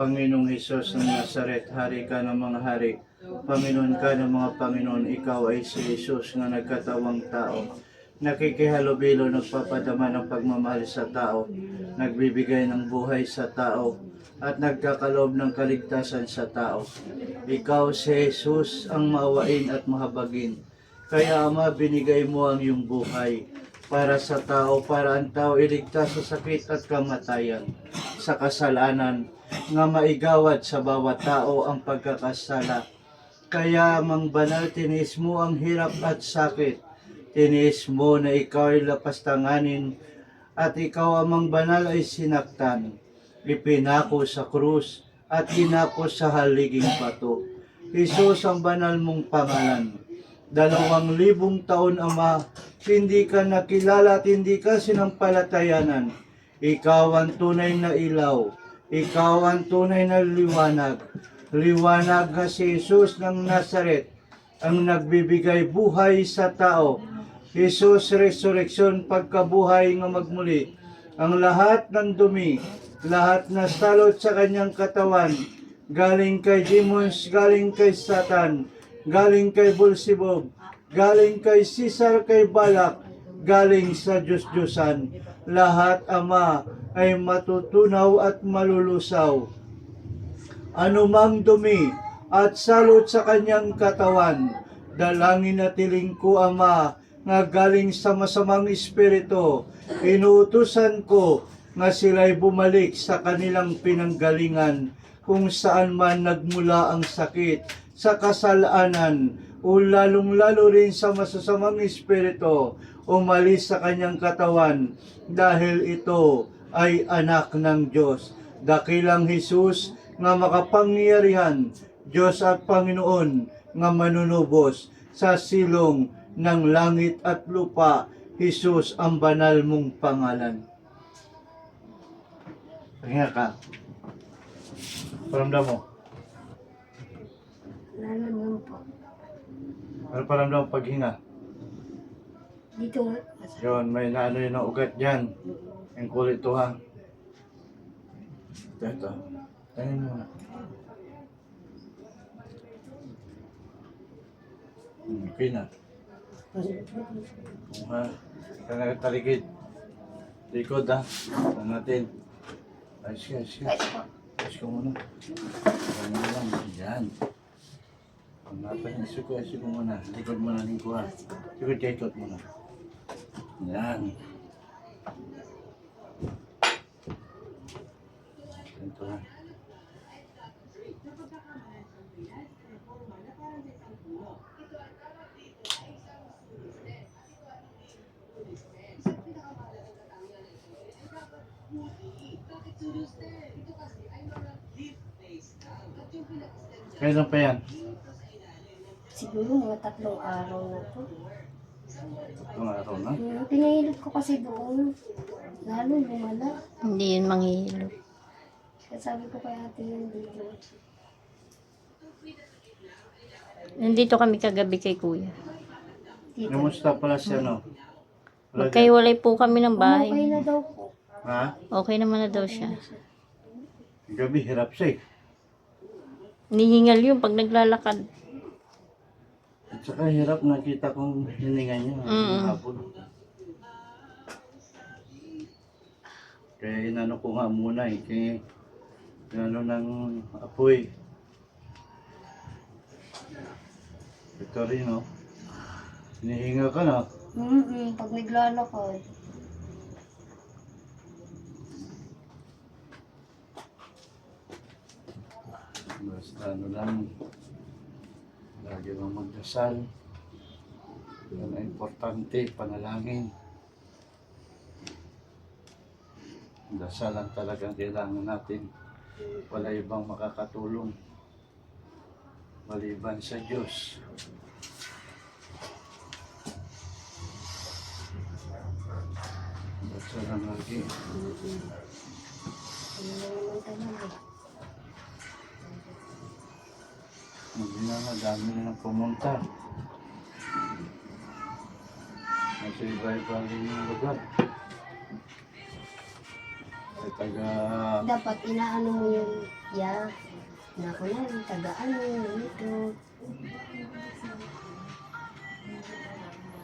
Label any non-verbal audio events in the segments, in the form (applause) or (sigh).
Panginoong Hesus ng Nazaret, Hari ka ng mga hari. Panginoon ka ng mga Panginoon, ikaw ay si Jesus na nagkatawang tao. Nakikihalubilo, nagpapadama ng pagmamahal sa tao, nagbibigay ng buhay sa tao, at nagkakalob ng kaligtasan sa tao. Ikaw si Jesus ang maawain at mahabagin. Kaya Ama, binigay mo ang iyong buhay para sa tao, para ang tao iligtas sa sakit at kamatayan, sa kasalanan, nga maigawad sa bawat tao ang pagkakasala. Kaya mang banal, tinis mo ang hirap at sakit. Tinis mo na ikaw ay lapastanganin at ikaw amang banal ay sinaktan. Ipinako sa krus at inako sa haliging bato. Isus ang banal mong pangalan. Dalawang libong taon, Ama, hindi ka nakilala at hindi ka sinampalatayanan. Ikaw ang tunay na ilaw. Ikaw ang tunay na liwanag. Liwanag na si Jesus ng Nazaret, ang nagbibigay buhay sa tao. Jesus resurrection pagkabuhay nga magmuli. Ang lahat ng dumi, lahat na salot sa kanyang katawan, galing kay demons, galing kay Satan, galing kay Bulsibog, galing kay Caesar, kay Balak, galing sa Diyos-Diyosan. Lahat, Ama, ay matutunaw at malulusaw. Anumang dumi at salot sa kanyang katawan, dalangin na tiling ko, Ama, nga galing sa masamang espiritu, inuutusan ko nga sila'y bumalik sa kanilang pinanggalingan kung saan man nagmula ang sakit sa kasalanan o lalong-lalo rin sa masasamang espiritu umalis sa kanyang katawan dahil ito ay anak ng Diyos. Dakilang Jesus nga makapangyarihan, Diyos at Panginoon nga manunubos sa silong ng langit at lupa, Jesus ang banal mong pangalan. Pahinga ka. Paramdam mo. Lalo po. Ano paramdam mo paghinga? Dito. Yun, may naano yun ang ugat dyan. Ang kulit to ha. Ito, ito. Tingnan mo na. Hmm, Okay na. Ha? Kaya talikid. Likod ha. Ito natin. Ayos ka, ayos ka. Ayos ka muna. Ayos mo lang. Yan. Ang natin, ayos ko, ayos ko muna. Likod muna, lingko ha. Likod ka, ikot muna. Yan. Ito ha. Kailan pa yan? Siguro mga tatlong araw na to. Itong araw na. Hmm, Pinahilot ko kasi doon. Lalo lumala. Hindi yun manghihilo. Kaya sabi ko kay ate yun dito. Nandito kami kagabi kay kuya. Dito. Kamusta pala siya no? Magkaiwalay po kami ng Okay bahay. na daw po. Ha? Okay naman na daw siya. Gabi, hirap siya eh. Nihingal yun pag naglalakad. At saka hirap nakita kong hininga niya. Mm. Hapon. Kaya inano ko nga muna eh. Kaya inano ng apoy. Ito rin oh. Hinihinga ka na. Mm pag naglalakad. Basta ano lang. Lagi lang magdasal. Yan ang importante, panalangin. Dasalan talagang kailangan natin. Wala ibang makakatulong. Maliban sa Diyos. Dasalan lagi. Ano naman eh. Hindi na dami na pumunta. Nasa iba-iba rin yung lugar. Ay taga... Dapat inaano mo yung ya. Na ko yan, tagaan mo, ito.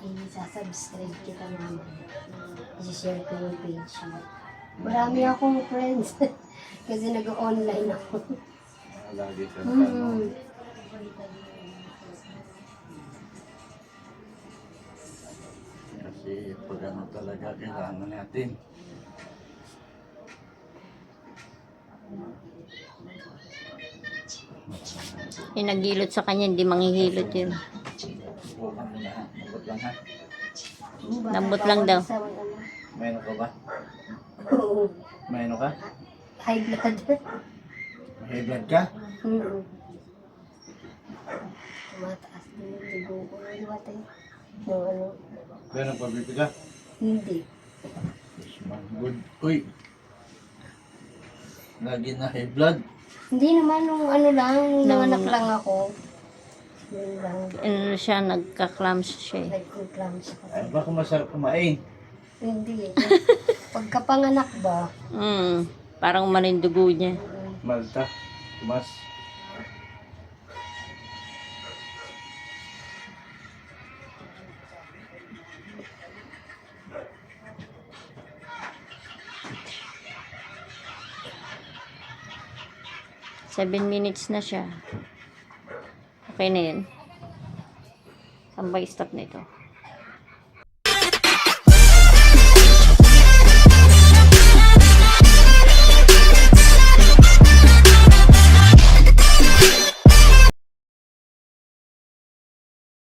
I-subscribe kita naman. I-share ko yung page mo. Marami akong friends. (laughs) Kasi nag-online ako. Lagi ka ano. Mm. Kasi pag ano talaga kailangan natin. Yung naghilot sa kanya, hindi manghihilot yun. Bukan mo na ha. Abot lang ha. Lambot lang daw. Ano. Mayroon ka ba? Oo. Mayroon ka? High blood. May blood ka? Mm. Mataas din yung dugo ko ng matay. No, ano? Kaya nang pabibig ka? Hindi. Good. Uy! Lagi na high blood. Hindi naman, nung ano lang, nung nanganak lang ako. Yun lang. Ano siya, nagka-clamps siya eh. Nagko-clamps ako. Ay, baka masarap kumain. Hindi. eh. Pagkapanganak ba? Mm, parang manindugo niya. Malta. Tumas. 7 minutes na siya. Okay na yun. Tambay stop na ito.